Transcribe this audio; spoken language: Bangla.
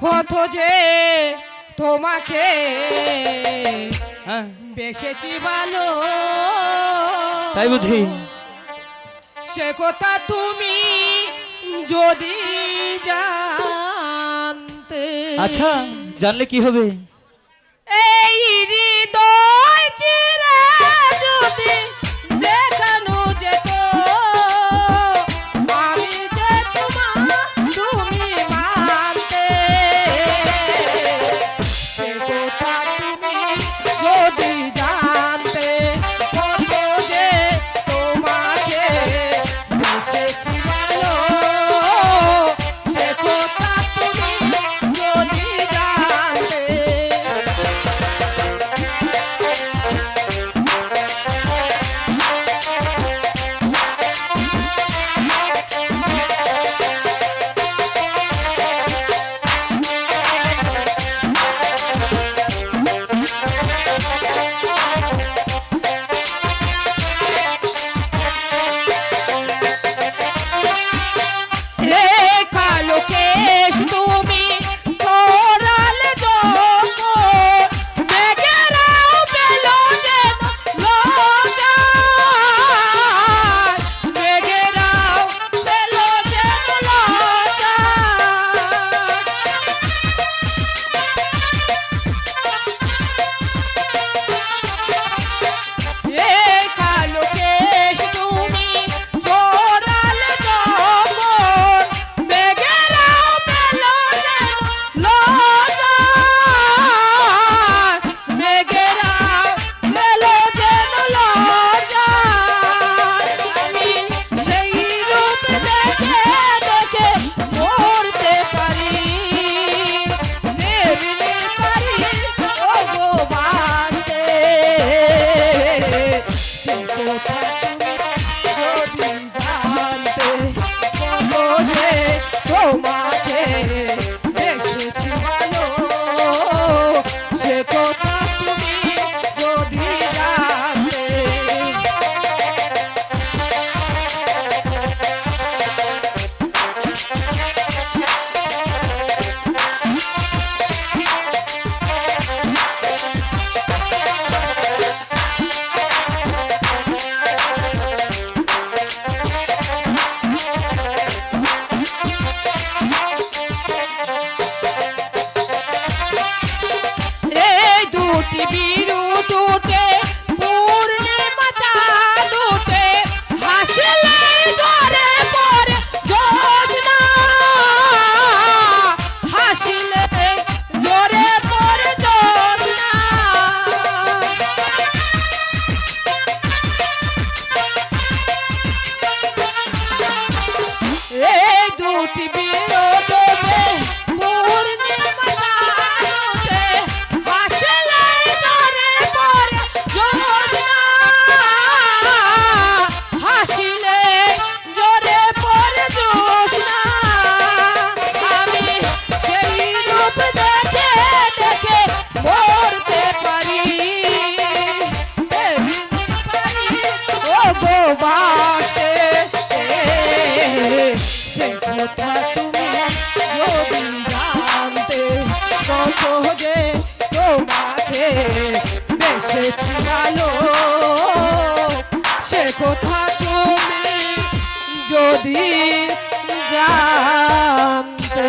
কত যে তোমাকে। হ্যাঁ। বেসেছি ভালো। তাই বুঝি। সে কথা তুমি যদি জানতে। আচ্ছা জানলে কি হবে? এই হৃদয় পৃথিবীর ভালোবাসে। সে কথা তুমি যদি জানতে কত যে তোমাকে বেশে ছিলালো সে কথা তুমি যদি জানতে